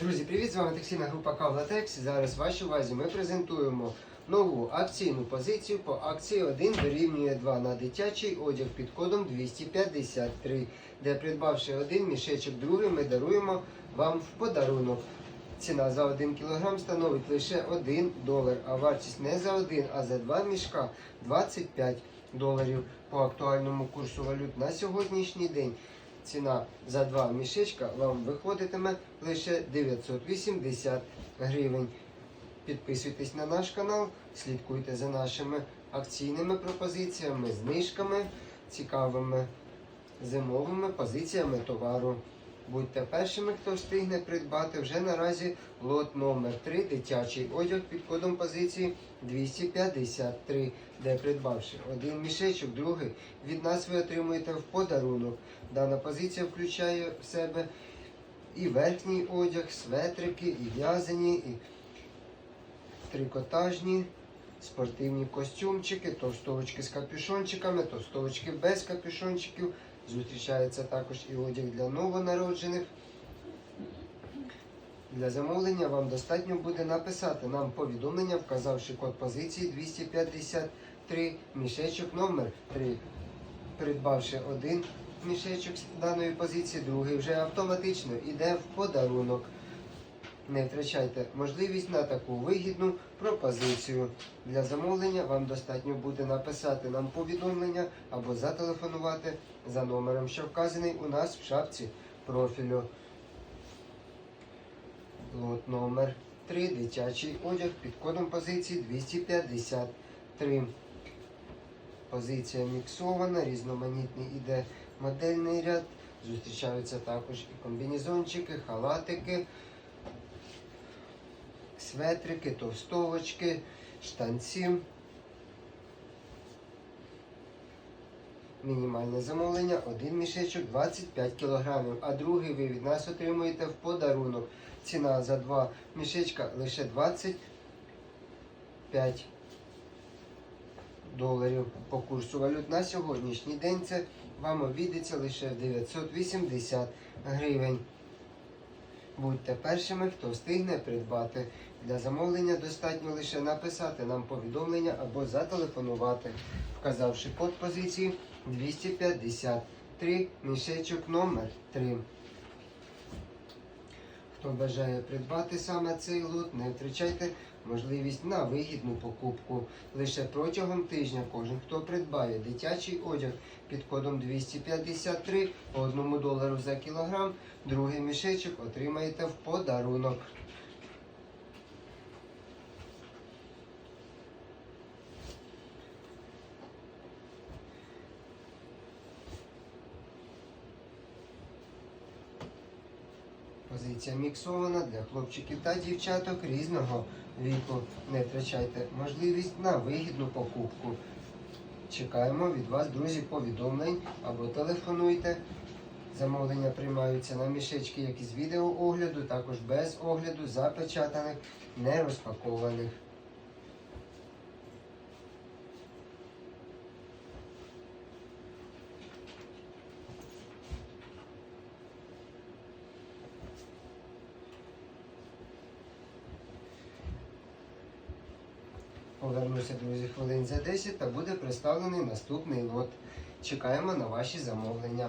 Друзі, привіт! З вами текстильна група Кавлатекс. Зараз в вашій увазі ми презентуємо нову акційну позицію по акції 1 дорівнює 2 на дитячий одяг під кодом 253, де придбавши один мішечок другий, ми даруємо вам в подарунок. Ціна за 1 кг становить лише 1 долар, а вартість не за один, а за два мішка 25 доларів по актуальному курсу валют на сьогоднішній день. Ціна за два мішечка вам виходитиме лише 980 гривень. Підписуйтесь на наш канал, слідкуйте за нашими акційними пропозиціями, знижками, цікавими зимовими позиціями товару. Будьте першими, хто встигне придбати вже наразі лот номер 3 дитячий одяг під кодом позиції 253, де придбавши один мішечок, другий від нас ви отримуєте в подарунок. Дана позиція включає в себе і верхній одяг, светрики, і в'язані, і трикотажні, спортивні костюмчики, товстовочки з капюшончиками, товстовочки без капюшончиків. Зустрічається також і одяг для новонароджених. Для замовлення вам достатньо буде написати нам повідомлення, вказавши код позиції 253, мішечок номер 3. Придбавши один мішечок з даної позиції, другий вже автоматично йде в подарунок. Не втрачайте можливість на таку вигідну пропозицію. Для замовлення вам достатньо буде написати нам повідомлення або зателефонувати за номером, що вказаний у нас в шапці профілю. Лот номер 3. Дитячий одяг під кодом позиції 253. Позиція міксована, різноманітний іде модельний ряд. Зустрічаються також і комбінезончики, халатики, светрики, товстовочки, штанці. Мінімальне замовлення один мішечок 25 кг, а другий ви від нас отримуєте в подарунок. Ціна за два мішечка лише 25 доларів по курсу валют на сьогоднішній день. Це вам обійдеться лише 980 гривень. Будьте першими, хто встигне придбати. Для замовлення достатньо лише написати нам повідомлення або зателефонувати, вказавши код позиції 253 мішечок номер 3. Хто бажає придбати саме цей лот, не втрачайте можливість на вигідну покупку. Лише протягом тижня кожен, хто придбає дитячий одяг під кодом 253 по 1 долару за кілограм, другий мішечок отримаєте в подарунок. Позиція міксована для хлопчиків та дівчаток різного віку. Не втрачайте можливість на вигідну покупку. Чекаємо від вас, друзі, повідомлень або телефонуйте. Замовлення приймаються на мішечки, як із відеоогляду, також без огляду, запечатаних, не розпакованих. Повернуся, друзі, хвилин за 10 та буде представлений наступний лот. Чекаємо на ваші замовлення.